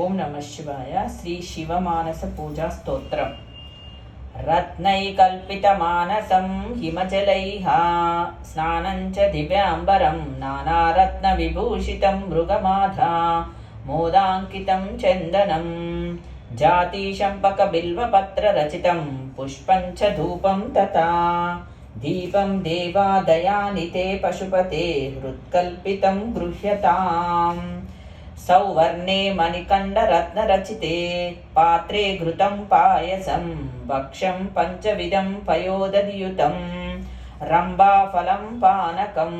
ఓం నమ శివాయ శ్రీ శివమానస పూజా స్తోత్రం रत्नैकल्पितमानसं हिमजलैः स्नानं च दिव्याम्बरं नानारत्नविभूषितं मृगमाधा मोदाङ्कितं चन्दनं जातिशम्पकबिल्वपत्ररचितं पुष्पं च धूपं तथा दीपं देवादयानिते पशुपते हृत्कल्पितं गृह्यताम् सौवर्णे मणिकण्डरत्नरचिते पात्रे घृतं पायसं भक्ष्यं पञ्चविधं पयोदधियुतं रम्बाफलं पानकं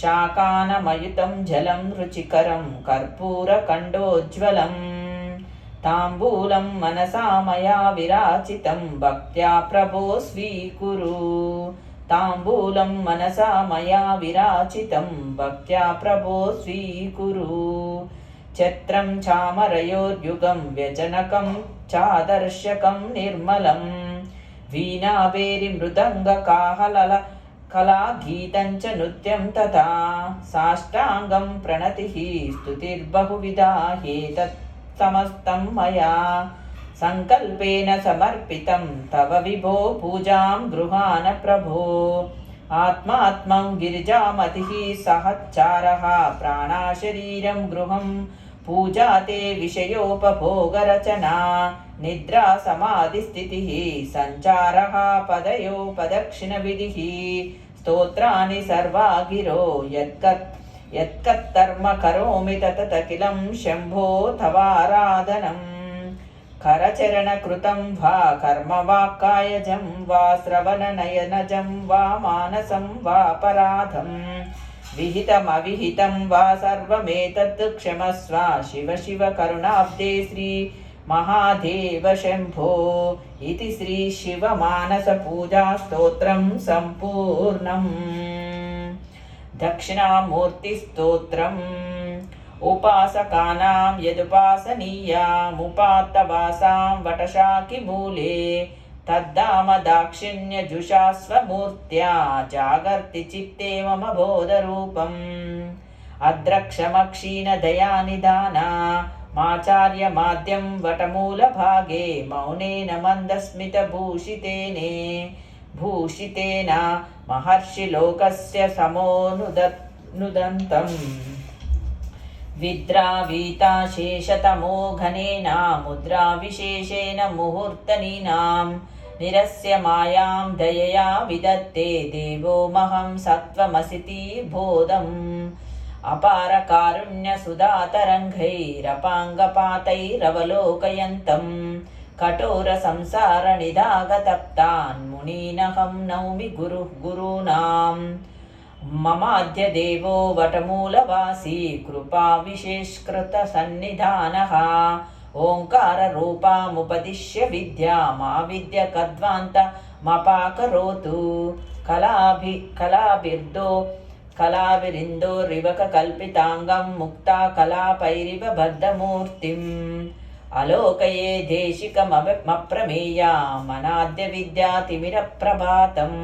शाकानमयुतं जलं रुचिकरं कर्पूरकण्डोज्ज्वलम् ताम्बूलं मनसा मया विराचितं भक्त्या प्रभो स्वीकुरु తాంబూలం మనసా మయా విరాచితం. భక్త్యా ప్రభో స్వీకురు ఛత్రం చామరయోర్యుగం వ్యజనకం చాదర్శకం నిర్మలం. వీణావేరి మృదంగకాహలల కళా గీతం చ నృత్యం తథా. సాష్టాంగం ప్రణతి స్తుతిర్బహువిధా హేతత్ సమస్తం మయా. सङ्कल्पेन समर्पितं तव विभो पूजां गृहाण प्रभो आत्मात्मं गिरिजामतिः सहच्चारः प्राणाशरीरं गृहं पूजा ते विषयोपभोगरचना निद्रा समाधिस्थितिः सञ्चारः पदयो पदक्षिणविधिः स्तोत्राणि सर्वा गिरो यत्कत् यत्कत्कर्म करोमि तततखिलं शम्भो तवाराधनम् करचरणकृतं वा कर्म वाक्कायजं वा श्रवणनयनजं वा मानसं वापराधं विहितमविहितं वा सर्वमेतत् क्षमस्व शिव शिव करुणाब्दे श्री महादेव शम्भो। इति श्रीशिवमानसपूजास्तोत्रं सम्पूर्णम्। दक्षिणामूर्तिस्तोत्रम्। उपासकानां यदुपासनीयामुपात्तवासां वटशाकिमूले तद्धाम दाक्षिण्यजुषा स्वमूर्त्या जागर्ति चित्ते मम बोधरूपम् अद्रक्षमक्षीणदयानिदाना माचार्यमाद्यं वटमूलभागे मौनेन मन्दस्मितभूषितेने भूषितेन महर्षिलोकस्य समोनुदत् नुदन्तम् विद्रावीताशेषतमो घनेन मुद्राविशेषेण मुहूर्तनीनां निरस्य मायां दयया विदत्ते देवोमहं सत्त्वमसिति बोधम् अपारकारुण्यसुधातरङ्गैरपाङ्गपातैरवलोकयन्तम् कठोरसंसारनिदागतप्तान् मुनीनहं नौमि गुरुः गुरूणाम् ममाद्य देवो वटमूलवासी कृपाविशेष्कृतसन्निधानः ओङ्काररूपामुपदिश्य विद्यामाविद्य कद्वान्तमपाकरोतु कलाभि कलाभिर्दो कलाविरिन्दोरिवककल्पिताङ्गं मुक्ता कलापैरिव बद्धमूर्तिम् अलोकये देशिकमप्रमेयामनाद्य विद्यातिमिरप्रभातम्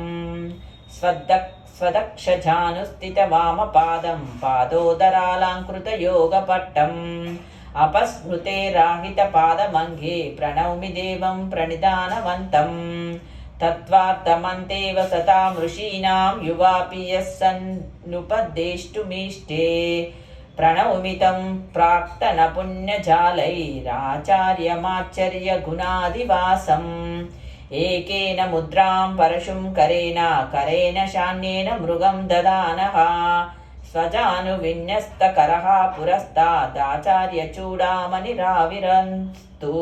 स्वदक् स्वदक्षजानुस्थितवामपादं पादोदरालाङ्कृतयोगपट्टम् अपस्मृते राहितपादमङ्गे प्रणौमि देवं प्रणिधानवन्तम् तत्त्वार्थमन्तेव सतामृषीणां युवापि यः सन्नुपदेष्टुमीष्टे प्रणौमितं प्राक्तनपुण्यजालैराचार्यमाचर्यगुणादिवासम् एकेन मुद्रां परशुं करेण करेण शान्येन मृगं ददानः स्वजानुविन्यस्तकरः पुरस्तादाचार्यचूडामणिराविरन्तु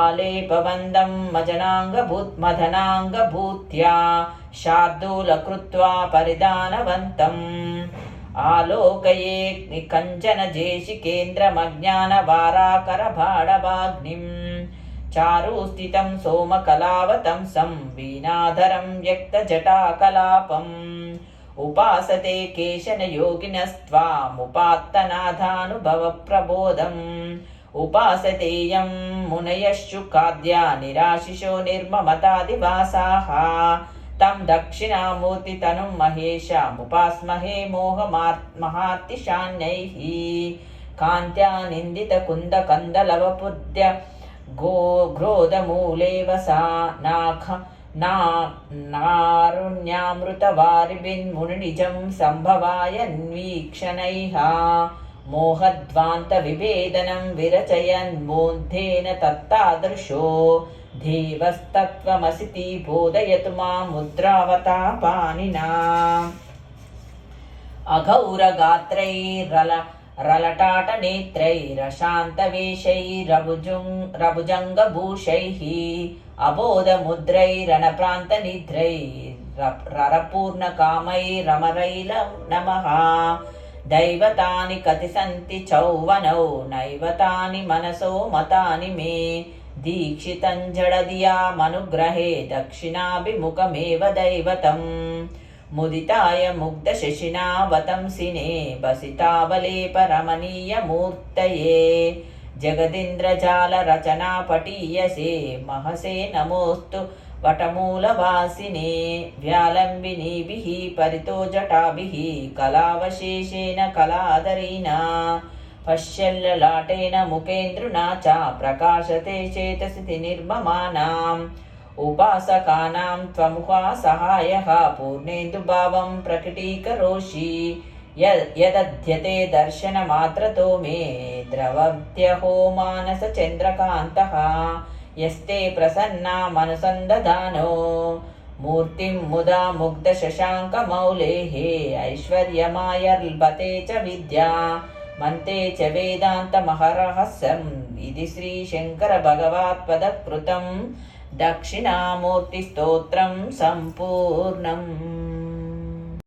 आलेपबन्धं मजनाङ्गभूत् मदनाङ्गभूत्या शार्दूलकृत्वा परिधानवन्तम् आलोकये कञ्चन చారుస్థితం సోమకళావతంసం వీణాధరం వ్యక్తజటాకలాపం ఉపాసతే కేశన యోగినస్త్వాముపాత్తనాథానుభవ ప్రబోధం ఉపాసతేయం మునయశుకాద్యా నిరాశిషో నిర్మమతాదివాసాః తం దక్షిణామూర్తి తనుం మహేశాముపాస్మహే మోహమాత్మహార్తిషాణ్యైః కాంత్యా నిందిత కుంద गो ग्रोधमूलेव सा नाख ना नारुण्यामृतवारिभिन्मुनिनिजं सम्भवायन्वीक्षणैः मोहध्वान्तविभेदनं विरचयन्मोद्धेन तत्तादृशो देवस्तत्त्वमसिति बोधयतु मां मुद्रावता पाणिना अघौरगात्रैरल रलटाटनेत्रैरशान्तवेषैरभुजुङ् रभुजङ्गभूषैः अबोधमुद्रैरनप्रान्तनिद्रैरपूर्णकामैरमरैलं नमः दैवतानि कति सन्ति चौवनौ नैव तानि मनसो मतानि मे दीक्षितं जडधियामनुग्रहे दक्षिणाभिमुखमेव दैवतम् मुदिताय मुग्धशशिना वतंसिने बसितावलेपरमणीयमूर्तये जगदिन्द्रजालरचना पटीयसे महसे नमोऽस्तु वटमूलवासिने व्यालम्बिनीभिः परितो जटाभिः कलावशेषेण कलादरीना पश्यल्ललाटेन मुखेन्द्रुना च प्रकाशते चेतसि निर्ममानाम् उपासकानां त्वमुखा सहायः पूर्णेन्दुभावं प्रकटीकरोषि यद् यदध्यते दर्शनमात्रतो मे द्रवत्यहो मानसचन्द्रकान्तः यस्ते प्रसन्ना मनसन्दधानो मूर्तिं मुदा मुग्धशशाङ्कमौलेः ऐश्वर्यमायर्लभते च विद्या मन्ते च वेदान्तमहरहस्यम् इति श्रीशङ्करभगवत्पदकृतम् दक्षिणामूर्तिस्तोत्रं सम्पूर्णम्